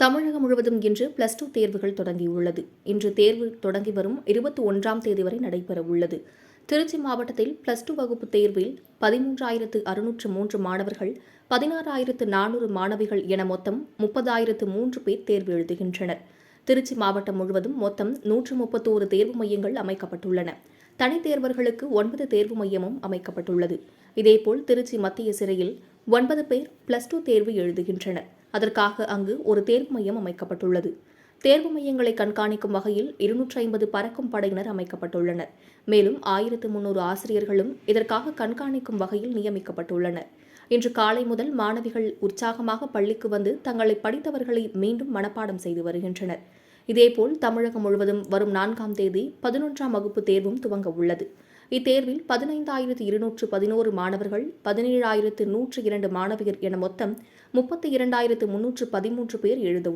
தமிழகம் முழுவதும் இன்று plus two தேர்வுகள் தொடங்கியுள்ளது. இன்று தேர்வு தொடங்கி வரும் இருபத்தி ஒன்றாம் தேதி வரை நடைபெற உள்ளது திருச்சி மாவட்டத்தில் பிளஸ் டூ வகுப்பு தேர்வில் பதிமூன்றாயிரத்து அறுநூற்று மூன்று மாணவர்கள் பதினாறாயிரத்து நானூறு மாணவிகள் என மொத்தம் முப்பதாயிரத்து மூன்று பேர் தேர்வு எழுதுகின்றனர். திருச்சி மாவட்டம் முழுவதும் மொத்தம் நூற்று முப்பத்தோரு தேர்வு மையங்கள் அமைக்கப்பட்டுள்ளன. தனித்தேர்வர்களுக்கு ஒன்பது தேர்வு மையமும் அமைக்கப்பட்டுள்ளது. இதேபோல் திருச்சி மத்திய சிறையில் ஒன்பது பேர் பிளஸ் டூ தேர்வு எழுதுகின்றனர். அதற்காக அங்கு ஒரு தேர்வு மையம் அமைக்கப்பட்டுள்ளது. தேர்வு மையங்களை கண்காணிக்கும் வகையில் இருநூற்றி ஐம்பது பறக்கும் படையினர் அமைக்கப்பட்டுள்ளனர். மேலும் ஆயிரத்து முன்னூறு ஆசிரியர்களும் இதற்காக கண்காணிக்கும் வகையில் நியமிக்கப்பட்டுள்ளனர். இன்று காலை முதல் மாணவிகள் உற்சாகமாக பள்ளிக்கு வந்து தங்களை படித்தவர்களை மீண்டும் மனப்பாடம் செய்து வருகின்றனர். இதேபோல் தமிழகம் முழுவதும் வரும் நான்காம் தேதி பதினொன்றாம் வகுப்பு தேர்வும் துவங்க உள்ளது. இத்தேர்வில் பதினைந்தாயிரத்து இருநூற்று பதினோரு மாணவர்கள் பதினேழாயிரத்து நூற்று இரண்டு மாணவியர் என மொத்தம் முப்பத்தி இரண்டாயிரத்து முன்னூற்று பதிமூன்று பேர் எழுத